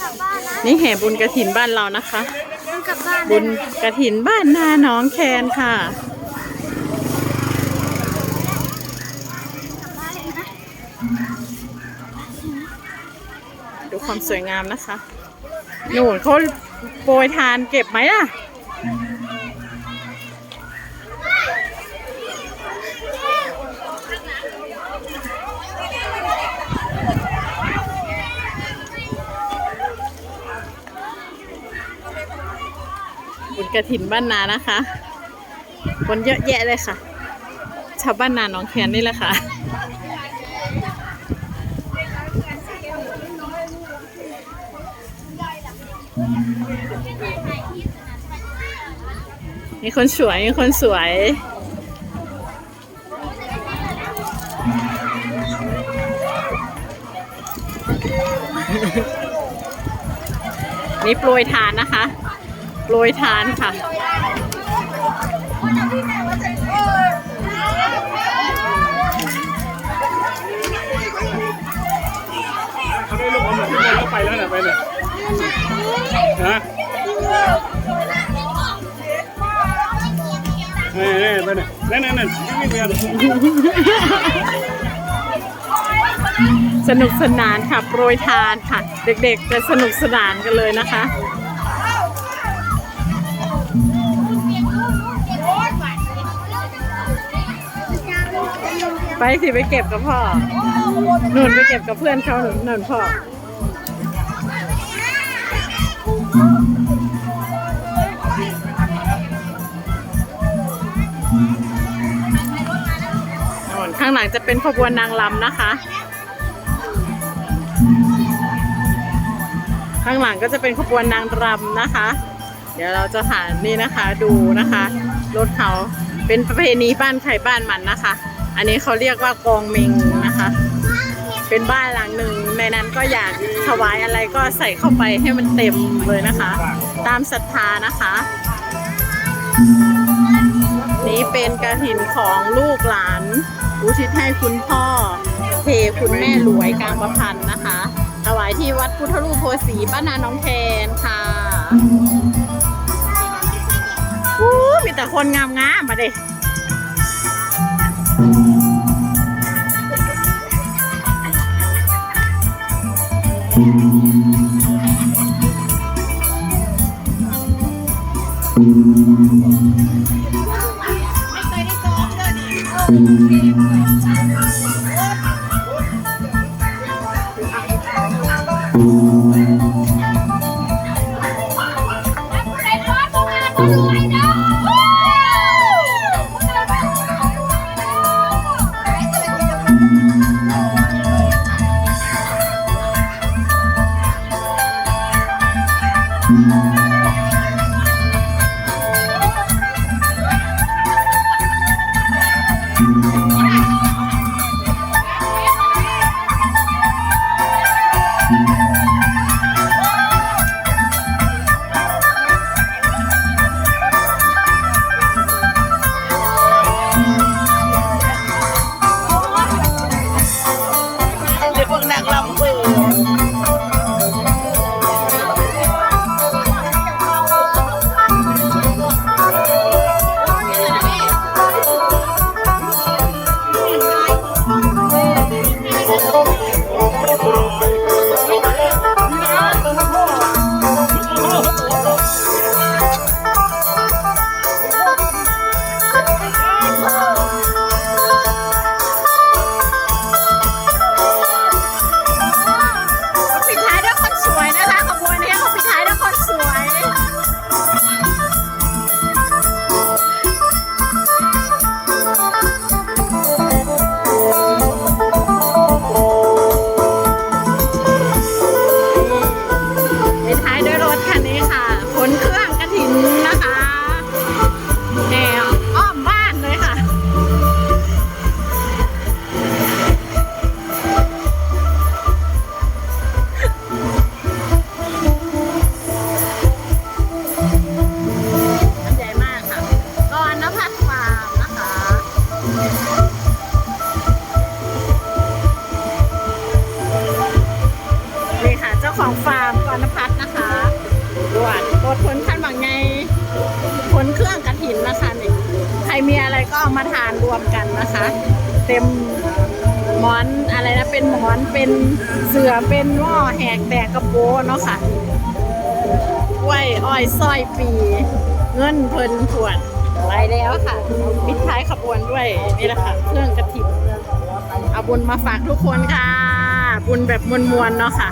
กลับบ้านนะนี่แห่บุญกระถินบ้านเรานะคะต้องกลับบ้านบุญกระถินบ้านนาหนองแคนค่ะ ดูความสวยงามนะคะหนูนเขาโปรยทานเก็บไหมล่ะ บุญกระถินบ้านนานะคะคนเยอะแยะเลยค่ะ ชาวบ้านนาหนองแคนนี่แหละค่ะมีคนสวยมีคนสวยนี่โปรยทานนะคะ โรยทานค่ะ เขาได้ลูกเอาหมดทุกคนแล้วไปแล้วน่ะไปเลยฮะเฮ้ยๆไปเลยนั่นนั่นนั่นไม่เบียดสนุกสนานค่ะโปรยทานค่ะ เด็กๆจะสนุกสนานกันเลยนะคะ ไปสิไปเก็บกับพ่อหนุนไปเก็บกับเพื่อนเขาหนุนหนุนพ่อข้างหลังจะเป็นขบวนนางรำนะคะ ข้างหลังก็จะเป็นขบวนนางรำนะคะ เดี๋ยวเราจะผ่านนี่นะคะดูนะคะ รถเขาเป็นประเพณีบ้านใครบ้านมันนะคะ อันนี้เขาเรียกว่ากองเมงนะคะ เป็นบ้านหลังหนึ่งในนั้นก็อยากถวายอะไรก็ใส่เข้าไปให้มันเต็มเลยนะคะ ตามศรัทธานะคะ นี้เป็นกระถินของลูกหลาน อุทิศให้คุณพ่อเทคุณแม่รวยกลางประพันธ์นะคะถวายที่วัดพุทธรูปโพสีบ้านนาน้องแทนค่ะอู้มีแต่คนงามงา มๆมาเด็ เ Oh, ของฟาร์มกอนพัฒนะคะตรวจตรวจผลขั้นบางไงผลเครื่องกระถินนะคะนี่ใครมีอะไรก็เอามาทานรวมกันนะคะ เต็มหมอนอะไรนะเป็นหมอนเป็นเสือเป็นว่อแหกแตกกระโปงเนาะค่ะกล้วยอ้อยส้อยปี เงินเพลินขวดไปแล้วค่ะปิดท้ายขบวนด้วยนี่แหละค่ะเครื่องกระถิ่นเอาบุญมาฝากทุกคนค่ะ บุญแบบมวลๆเนาะค่ะ